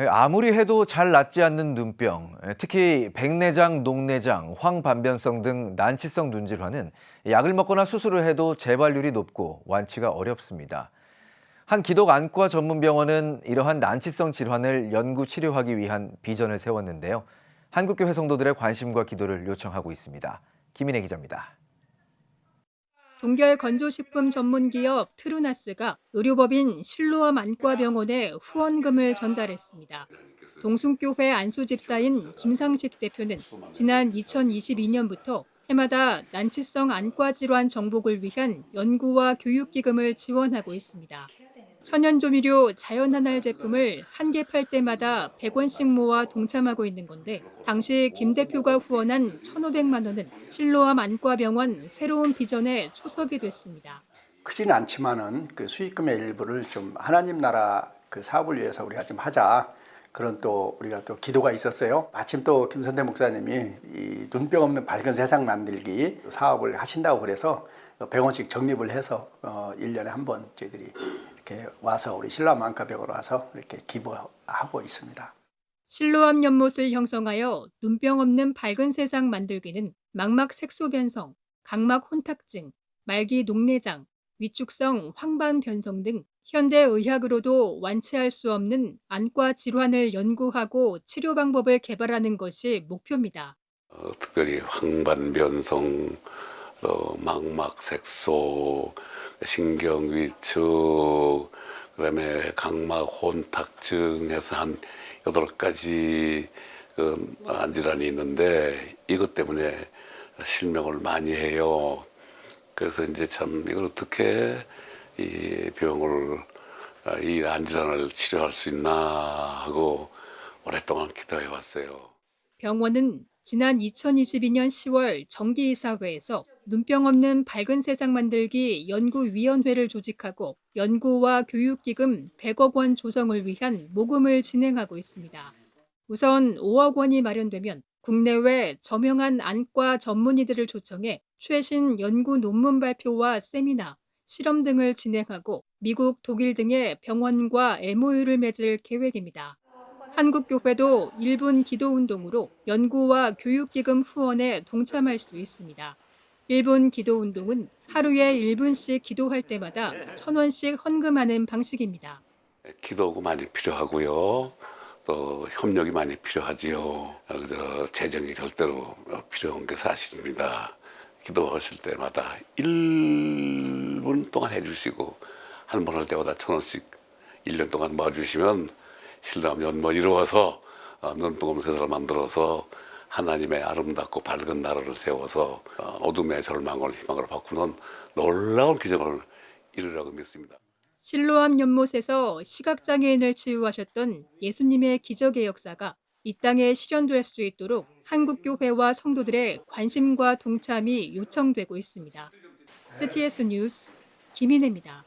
예, 아무리 해도 잘 낫지 않는 눈병, 예, 특히 백내장, 녹내장, 황반변성 등 난치성 눈질환은 약을 먹거나 수술을 해도 재발률이 높고 완치가 어렵습니다. 한 기독 안과 전문 병원은 이러한 난치성 질환을 연구 치료하기 위한 비전을 세웠는데요. 한국교회 성도들의 관심과 기도를 요청하고 있습니다. 김인혜 기자입니다. 동결 건조식품 전문 기업 트루나스가 의료법인 실로암 안과병원에 후원금을 전달했습니다. 동숭교회 안수 집사인 김상식 대표는 지난 2022년부터 해마다 난치성 안과 질환 정복을 위한 연구와 교육 기금을 지원하고 있습니다. 천연조미료 자연한알 제품을 한 개 팔 때마다 100원씩 모아 동참하고 있는 건데 당시 김 대표가 후원한 1,500만 원은 실로암 안과병원 새로운 비전의 초석이 됐습니다. 크지는 않지만은 그 수익금의 일부를 좀 하나님 나라 그 사업을 위해서 우리가 좀 하자. 그런 또 우리가 또 기도가 있었어요. 마침 또 김선태 목사님이 이 눈병 없는 밝은 세상 만들기 사업을 하신다고 그래서 100원씩 적립을 해서 어 1년에 한 번 저희들이 이렇게 와서 우리 신라 만카병으로 와서 이렇게 기부하고 있습니다. 실로암 연못을 형성하여 눈병 없는 밝은 세상 만들기는 망막 색소 변성, 각막 혼탁증, 말기 녹내장, 위축성 황반 변성 등 현대 의학으로도 완치할 수 없는 안과 질환을 연구하고 치료 방법을 개발하는 것이 목표입니다. 어, 특별히 황반 변성, 또 망막 색소, 신경위축, 그 다음에 각막 혼탁증 해서 한 여덟 가지 그 안질환이 있는데 이것 때문에 실명을 많이 해요. 그래서 이제 참 이걸 어떻게 이 병을 아, 이 안질환을 치료할 수 있나 하고 오랫동안 기도해 왔어요. 병원은 지난 2022년 10월 정기이사회에서 눈병 없는 밝은 세상 만들기 연구위원회를 조직하고 연구와 교육기금 100억 원 조성을 위한 모금을 진행하고 있습니다. 우선 5억 원이 마련되면 국내외 저명한 안과 전문의들을 초청해 최신 연구 논문 발표와 세미나, 실험 등을 진행하고 미국, 독일 등의 병원과 MOU를 맺을 계획입니다. 한국교회도 1분 기도운동으로 연구와 교육기금 후원에 동참할 수 있습니다. 1분 기도운동은 하루에 1분씩 기도할 때마다 1,000원씩 헌금하는 방식입니다. 기도가 많이 필요하고요. 또 협력이 많이 필요하지요. 어, 그저 재정이 절대로 필요한 게 사실입니다. 기도하실 때마다 1분 동안 해주시고 한 번 할 때마다 천 원씩 1년 동안 모아주시면 신랑 연못 이루어서 어, 세상을 만들어서 하나님의 아름답고 밝은 나라를 세워서 어, 어둠의 절망을 희망으로 바꾸는 놀라운 기적을 이루라고 믿습니다. 실로암 연못에서 시각장애인을 치유하셨던 예수님의 기적의 역사가 이 땅에 실현될 수 있도록 한국교회와 성도들의 관심과 동참이 요청되고 있습니다. CTS 뉴스 김인혜입니다.